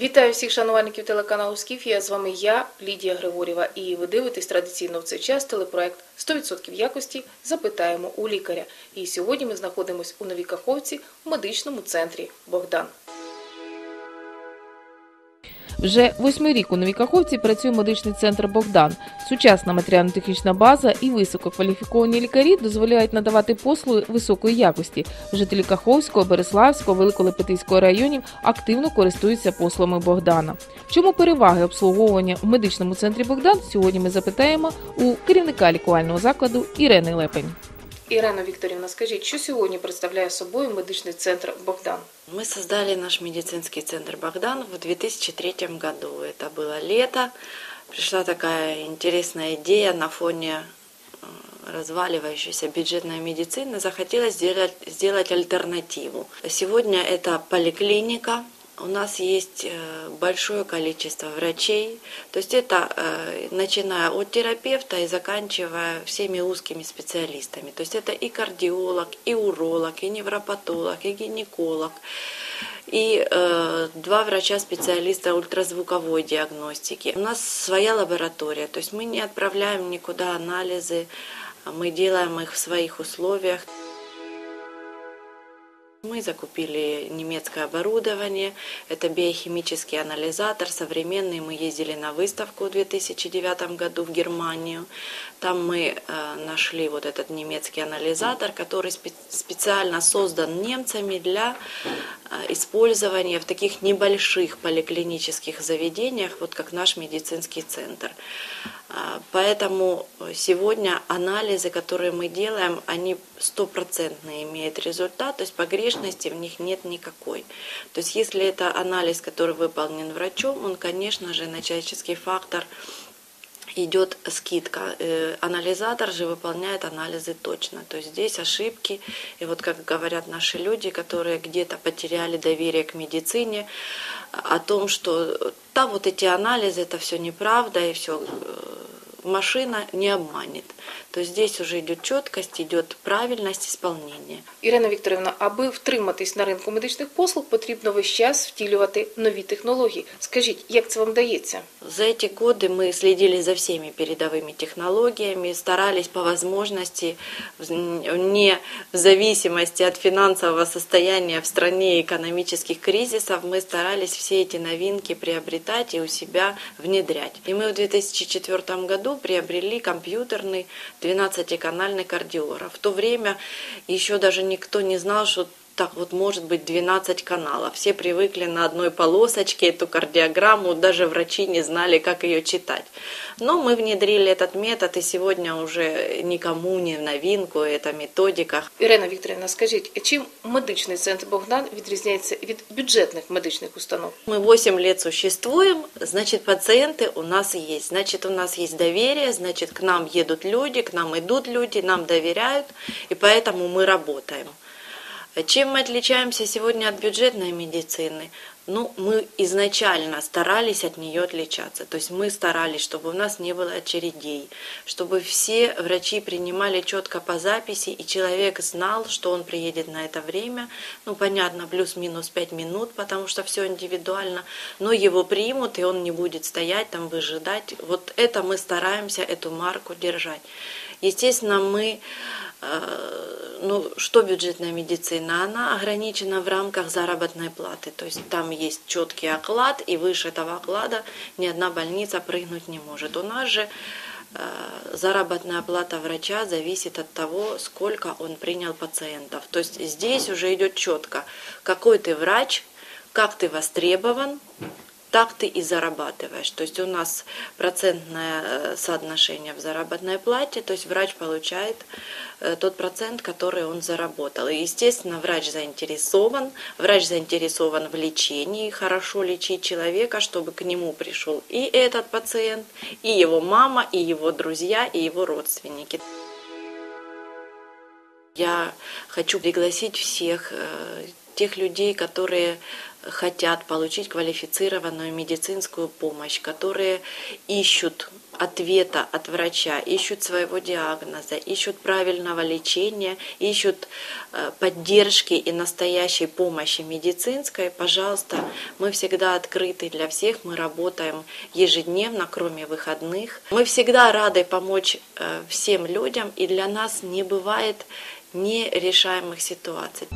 Вітаю всіх шанувальників телеканалу Скіфія. З вами я, Лідія Григорєва, і ви дивитесь традиційно в цей час телепроект «100% якості. Запитаємо у лікаря. І сьогодні ми знаходимося у Новій Каховці в медичному центрі Богдан. Вже восьмий рік у Новій Каховці працює медичний центр Богдан. Сучасна матеріально-технічна база і висококваліфіковані лікарі дозволяють надавати послуги високої якості. Жителі Каховського, Береславського, Великолепетинського районів активно користуються послугами Богдана. Чому переваги обслуговування в медичному центрі Богдан? Сьогодні ми запитаємо у керівника лікувального закладу Ірени Лепень. Ірена Вікторівна, скажіть, що сьогодні представляє собою медичний центр Богдан? Мы создали наш медицинский центр «Богдан» в 2003 году. Это было лето. Пришла такая интересная идея на фоне э, разваливающейся бюджетной медицины. Захотелось сделать, сделать альтернативу. Сегодня это поликлиника, у нас есть э, большое количество врачей, то есть это э, начиная от терапевта и заканчивая всеми узкими специалистами. То есть это и кардиолог, и уролог, и невропатолог, и гинеколог, и э, два врача-специалиста ультразвуковой диагностики. У нас своя лаборатория, то есть мы не отправляем никуда анализы, мы делаем их в своих условиях. Мы закупили немецкое оборудование, это биохимический анализатор современный. Мы ездили на выставку в 2009 году в Германию. Там мы э, нашли вот этот немецкий анализатор, который специально создан немцами для использования в таких небольших поликлинических заведениях, вот как наш медицинский центр. А, поэтому сегодня анализы, которые мы делаем, они стопроцентно имеют результат, то есть погрешности в них нет никакой. То есть если это анализ, который выполнен врачом, он, конечно же, на человеческий фактор идет скидка. Э, анализатор же выполняет анализы точно. То есть здесь ошибки. И вот как говорят наши люди, которые где-то потеряли доверие к медицине, о том, что да, вот эти анализы, это все неправда, и все э, машина не обманет. То есть здесь уже идет чіткість, идет правильность исполнения. Ірина Вікторівна, аби втриматись на ринку медичних послуг, потрібно весь час втілювати нові технології. Скажіть, як це вам дається? За эти годы мы следили за всеми передовыми технологиями, старались по возможности, не в зависимости от финансового состояния в стране экономических кризисов, мы старались все эти новинки приобретать и у себя внедрять. И мы в 2004 году приобрели компьютерный 12-канальный кардиограф. В то время еще даже никто не знал, что так вот может быть 12 каналов. Все привыкли на одной полосочке эту кардиограмму, даже врачи не знали, как ее читать. Но мы внедрили этот метод, и сегодня уже никому не в новинку эта методика. Ірина Вікторівна, скажіть, чим медичний центр Богдан відрізняється від бюджетних медичних установ? Мы 8 лет существуем, значит, пациенты у нас есть. Значит, у нас есть доверие, значит, к нам едут люди, к нам идут люди, нам доверяют, и поэтому мы работаем. Чем мы отличаемся сегодня от бюджетной медицины? Ну, мы изначально старались от нее отличаться. То есть мы старались, чтобы у нас не было очередей, чтобы все врачи принимали четко по записи, и человек знал, что он приедет на это время. Ну, понятно, плюс-минус 5 минут, потому что все индивидуально, но его примут, и он не будет стоять там, выжидать. Вот это мы стараемся, эту марку держать. Естественно, мы Э, ну, что бюджетная медицина? Она ограничена в рамках заработной платы. То есть там есть четкий оклад, и выше этого оклада ни одна больница прыгнуть не может. У нас же э, заработная плата врача зависит от того, сколько он принял пациентов. То есть здесь уже идет четко, какой ты врач, как ты востребован, так ты и зарабатываешь. То есть у нас процентное э, соотношение в заработной плате, то есть врач получает э, тот процент, который он заработал. И, естественно, врач заинтересован, врач заинтересован в лечении, хорошо лечить человека, чтобы к нему пришел и этот пациент, и его мама, и его друзья, и его родственники. Я хочу пригласить всех э, тех людей, которые хотят получить квалифицированную медицинскую помощь, которые ищут ответа от врача, ищут своего диагноза, ищут правильного лечения, ищут э, поддержки и настоящей помощи медицинской, пожалуйста, мы всегда открыты для всех, мы работаем ежедневно, кроме выходных. Мы всегда рады помочь э, всем людям, и для нас не бывает нерешаемых ситуаций.